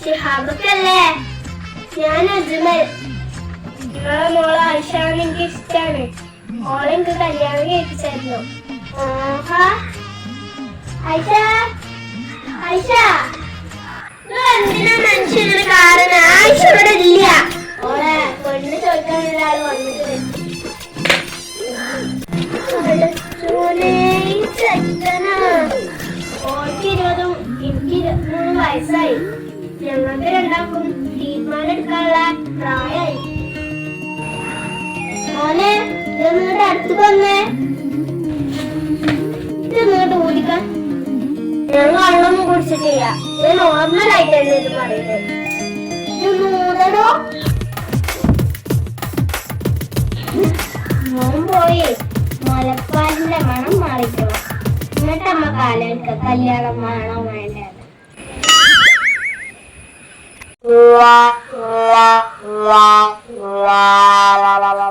ഷിഹാബക്കല്ലേ? ഞാൻ അജ്മൽ നിങ്ങളെ മോളെ ആയിഷാണ് എനിക്ക് ഇഷ്ടാണ് മോളെ എനിക്ക് കല്യാണം കഴിപ്പിച്ചായിരുന്നു. ആയിഷ. ആയിഷ. ഒരാൾ വന്നിട്ട്. ഓൾക്ക് ഇരുപതും എനിക്ക് ഇരുപത്തിമൂന്ന് വയസ്സായി. ഞങ്ങൾക്ക് രണ്ടാൾക്കും തീരുമാനം എടുക്കാനുള്ള പ്രായമായി. അടുത്ത് വന്നേ. ഇതൊന്നുകൂടെ ഓടിക്കാൻ. ഞാൻ കുടിച്ചിട്ടില്ല. ഇത് നോർമൽ ആയിട്ടല്ലേ ഇത് പറയുന്നത്. ഇത് മൂന്നടോ? നോമ്പോയേ മുലപ്പാലിന്റെ മണം മാറിക്കണം എന്നിട്ട് നമ്മ കല്യാണം വേണം വേണ്ടത് la la la la